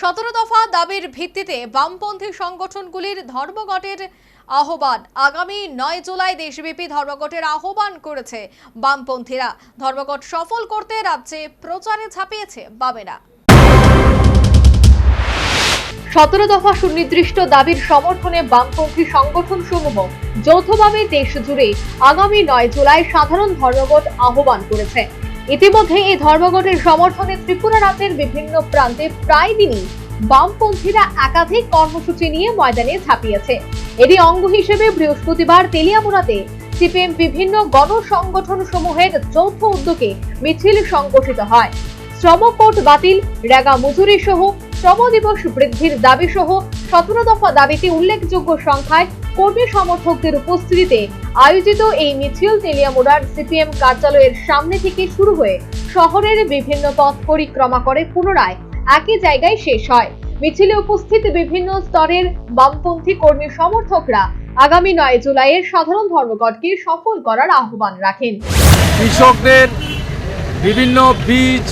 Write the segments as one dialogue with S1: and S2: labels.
S1: সতেরো দফা দাবির ভিত্তিতে বামপন্থী সংগঠনগুলির ধর্মঘটের আহ্বান। আগামী নয় জুলাই দেশব্যাপী ধর্মঘটের আহ্বান করেছে বামপন্থীরা। ধর্মঘট সফল করতে রাজ্যে প্রচারে ঝাঁপিয়েছে বামেরা। সতেরো দফা সুনির্দিষ্ট দাবির সমর্থনে বামপন্থী সংগঠন সমূহ যৌথভাবে দেশ জুড়ে আগামী নয় জুলাই সাধারণ ধর্মঘট আহ্বান করেছে। ইতিমধ্যে এই ধর্মঘটের সমর্থনে ত্রিপুরা রাজ্যের বিভিন্ন প্রান্তে প্রায় দিনই বামপন্থীরা একাধিক কর্মসূচি নিয়ে ময়দানে ঝাঁপিয়েছে। এরই অঙ্গ হিসেবে বৃহস্পতিবার তেলিয়ামুড়াতে সিপিএম বিভিন্ন গণসংগঠন সমূহের যৌথ উদ্যোগে মিছিল সংগঠিত হয়। শ্রমকোট বাতিল, রেগা মজুরি সহ শ্রম দিবস বৃদ্ধির দাবি সহ সতেরো দফা দাবিতে উল্লেখযোগ্য সংখ্যায় কর্মী সমর্থকদের উপস্থিতিতে আয়োজিত এই মিছিল তেলিয়ামুড়ার সিপিএম কার্যালয়ের সামনে থেকে শুরু হয়ে শহরের বিভিন্ন পথ পরিক্রমা করে পুনরায় একই জায়গায় শেষ হয়। মিছিলে উপস্থিত বিভিন্ন স্তরের বামপন্থী কর্মী সমর্থকরা আগামী নয় জুলাইয়ের সাধারণ ধর্মঘটকে সফল করার আহ্বান রাখেন।
S2: কৃষকদের বিভিন্ন বীজ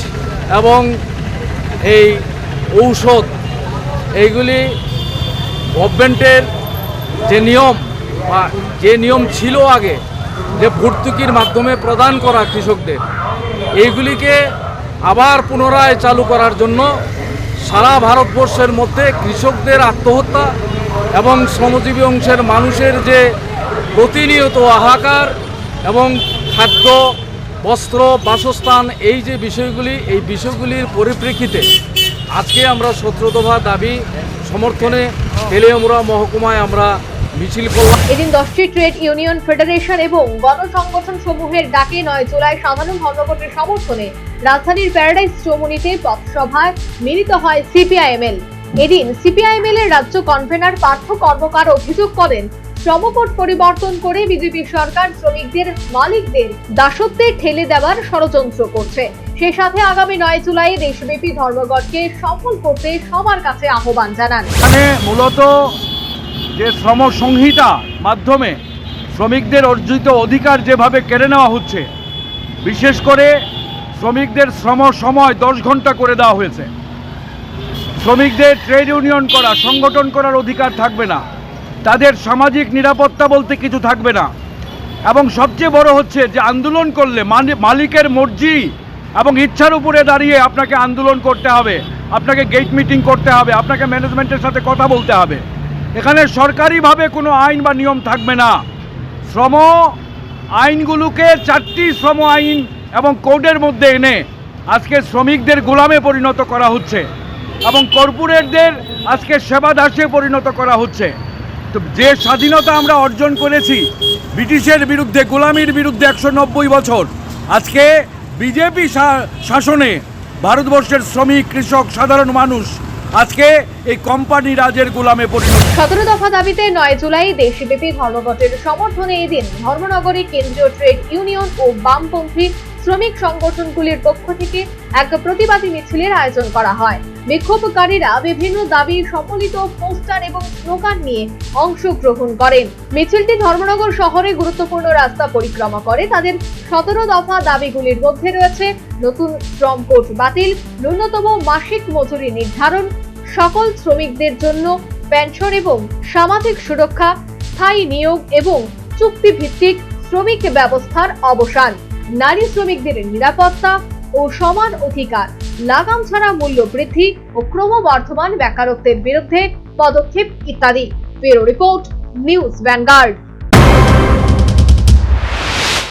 S2: এবং এই ঔষধ, এইগুলি গভর্নমেন্টের যে নিয়ম বা যে নিয়ম ছিল আগে, যে ভর্তুকির মাধ্যমে প্রদান করা কৃষকদের, এইগুলিকে আবার পুনরায় চালু করার জন্য সারা ভারতবর্ষের মধ্যে কৃষকদের আত্মহত্যা এবং শ্রমজীবী অংশের মানুষের যে প্রতিনিয়ত হাহাকার এবং খাদ্য, বস্ত্র, বাসস্থান, এই যে বিষয়গুলি, এই বিষয়গুলির পরিপ্রেক্ষিতে আজকে আমরা দফা দাবি সমর্থনে তেলিয়ামুড়া মহকুমায় আমরা মিছিল করলাম।
S1: এদিন দশটি ট্রেড ইউনিয়ন ফেডারেশন এবং গণসংগঠন সমূহের ডাকে নয় জুলাই সাধারণ ধর্মঘটের সমর্থনে রাজধানীর প্যারাডাইস চৌমুনিতে পথসভায় মিলিত হয় সিপিআইএমএল। এদিন সিপিআইএমএল এর রাজ্য কনভেনার পার্থ কর্মকার অভিযোগ করেন শ্রমকোট পরিবর্তন করে বিজেপি সরকার শ্রমিকদের, মালিকদের, দাসত্বে ঠেলে দেওয়ার ষড়যন্ত্র করছে। সে সাথে আগামী নয় জুলাই দেশব্যাপী ধর্মঘটকে সফল করতে সবার কাছে আহ্বান জানান।
S3: এখানে মূলত যে শ্রম সংহিতা মাধ্যমে শ্রমিকদের অর্জিত অধিকার যেভাবে কেড়ে নেওয়া হচ্ছে, বিশেষ করে শ্রমিকদের শ্রম সময় দশ ঘণ্টা করে দেওয়া হয়েছে। শ্রমিকদের ট্রেড ইউনিয়ন করা, সংগঠন করার অধিকার থাকবে না। তাদের সামাজিক নিরাপত্তা বলতে কিছু থাকবে না। এবং সবচেয়ে বড় হচ্ছে যে আন্দোলন করলে মানে- মালিকের মর্জি এবং ইচ্ছার উপরে দাঁড়িয়ে আপনাকে আন্দোলন করতে হবে, আপনাকে গেট মিটিং করতে হবে, আপনাকে ম্যানেজমেন্টের সাথে কথা বলতে হবে। এখানে সরকারিভাবে কোনো আইন বা নিয়ম থাকবে না। শ্রম আইনগুলোকে চারটি শ্রম আইন এবং কোডের মধ্যে এনে আজকে শ্রমিকদের গোলামে পরিণত করা হচ্ছে এবং কর্পোরেটদের আজকে সেবা দাসে পরিণত করা হচ্ছে। তো যে স্বাধীনতা আমরা অর্জন করেছি, ব্রিটিশের বিরুদ্ধে, গোলামির বিরুদ্ধে একশো নব্বই বছর, আজকে বিজেপি শাসনে ভারতবর্ষের শ্রমিক, কৃষক, সাধারণ মানুষ আজকে এই কোম্পানি রাজের গোলামে পরিণত।
S1: সতেরো দফা দাবিতে নয় জুলাই দেশব্যাপী ধর্মঘটের সমর্থনে এদিন ধর্মনগরে কেন্দ্রীয় ট্রেড ইউনিয়ন ও বামপন্থী শ্রমিক সংগঠনগুলির পক্ষ থেকে এক প্রতিবাদী মিছিলের আয়োজন করা হয়। বিক্ষোভকারীরা বিভিন্ন দাবি সম্বলিত পোস্টার এবং স্লোগান নিয়ে অংশগ্রহণ করেন। মিছিলটি ধর্মনগর শহরে গুরুত্বপূর্ণ রাস্তা পরিক্রমা করে। তাদের সতেরো দফা দাবিগুলির মধ্যে রয়েছে নতুন শ্রম কোড বাতিল, ন্যূনতম মাসিক মজুরি নির্ধারণ, সকল শ্রমিকদের জন্য পেনশন এবং সামাজিক সুরক্ষা, স্থায়ী নিয়োগ এবং চুক্তিভিত্তিক শ্রমিক ব্যবস্থার অবসান। নারী শ্রমিকদের নিরাপত্তা ও সমান অধিকার। লাগাম ছাড়া মূল্য বৃদ্ধি ও ক্রমবর্ধমান বেকারত্বের বিরুদ্ধে পদক্ষেপ ইত্যাদি। Bureau report news Vanguard.